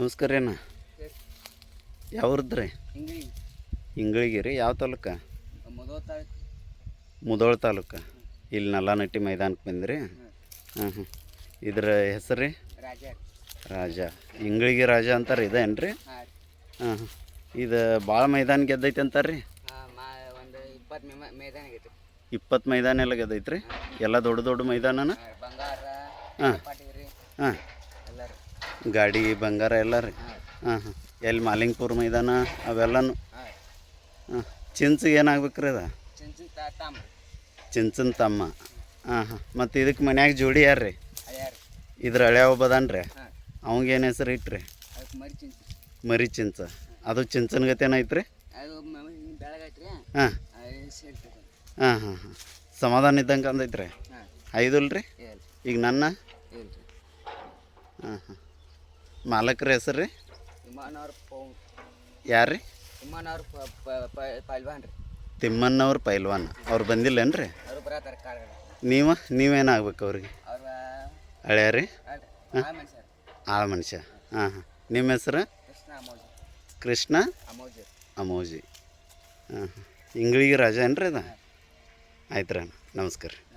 ನಮಸ್ಕಾರ ರೀ ಅಣ್ಣ. ಯಾವ್ರದ್ದು ರೀ ಹಿಂಗಳಿಗೆ ರೀ ಯಾವ ತಾಲೂಕ? ಮುದೋಳ ತಾಲೂಕ. ಇಲ್ಲಿ ನಲ್ಲಾನಟ್ಟಿ ಮೈದಾನಕ್ಕೆ ಬಂದ್ರಿ? ಹಾಂ ಹಾಂ ಇದ್ರ ಹೆಸರು ರೀ ರಾಜ. ಹಿಂಗಳಿಗೆ ರಾಜ ಅಂತಾರೆ ಇದೇನು ರೀ ಹಾಂ ಹಾಂ ಇದು ಭಾಳ ಮೈದಾನ ಗೆದ್ದೈತೆ ಅಂತಾರೆ ರೀ ಇಪ್ಪತ್ತು ಮೈದಾನ ಎಲ್ಲ ಗೆದ್ದೈತೆ ರೀ ಎಲ್ಲ ದೊಡ್ಡ ದೊಡ್ಡ ಮೈದಾನನ? ಹಾಂ ಹಾಂ. ಗಾಡಿ ಬಂಗಾರ ಎಲ್ಲ ರೀ. ಹಾಂ ಹಾಂ. ಎಲ್ಲಿ ಮಾಲಿಂಗ್ಪುರ ಮೈದಾನ ಅವೆಲ್ಲನೂ. ಹಾಂ, ಚಿಂಚಿಗೆ ಏನಾಗ್ಬೇಕು ರೀ ಅದ? ಚಿಂಚನ್ ತಮ್ಮ. ಹಾಂ ಹಾಂ. ಮತ್ತು ಇದಕ್ಕೆ ಮನ್ಯಾಗ ಜೋಡಿ ಯಾರು ರೀ ಇದ್ರ ಹಳೆ ಒಬ್ಬದಾನ ರೀ ಹಾಂ ಅವಂಗೆ ಏನು ಹೆಸರು ಅದಕ್ಕೆ ಮರಿ ಚಿಂಚ. ಅದು ಚಿಂಚನ ಗತೇನ ಐತ್ರಿ? ಹಾಂ. ಹಾಂ ಹಾಂ ಹಾಂ. ಸಮಾಧಾನ ಇದ್ದಂಗೆ ಅಂದೈತ್ರಿ? ಐದು ಅಲ್ರಿ ರೀ ಈಗ ನನ್ನ? ಹಾಂ ಹಾಂ. ಮಾಲಕ್ರ ಹೆಸರು ರೀ ಇಮಾನವ್ರ ಯಾರು ರೀ ಇಮಾನವ್ರ ಪೈಲ್ವಾನ್ ರೀ. ತಿಮ್ಮಣ್ಣವ್ರ ಪೈಲ್ವಾನ್. ಅವ್ರು ಬಂದಿಲ್ಲೇನು ರೀ ಅವರು ಬರತ್ತಾರ ನೀವು? ನೀವೇನಾಗ್ಬೇಕು ಅವ್ರಿಗೆ? ಅವ್ರ ಹಳೆಯ ರೀ ಆ ಆಳ ಮನುಷ್ಯ. ಹಾಂ ಹಾಂ. ನಿಮ್ಮ ಹೆಸರು? ಕೃಷ್ಣ ಅಮೋಜಿ. ಕೃಷ್ಣ ಅಮೋಜ್. ಅಮೋಜಿ. ಹಾಂ ಹಾಂ. ಇಂಗ್ಳಿಗೆ ರಾಜ ಏನ್ರಿ ಅದ? ಆಯ್ತು ರೀ ನಮಸ್ಕಾರ ರೀ.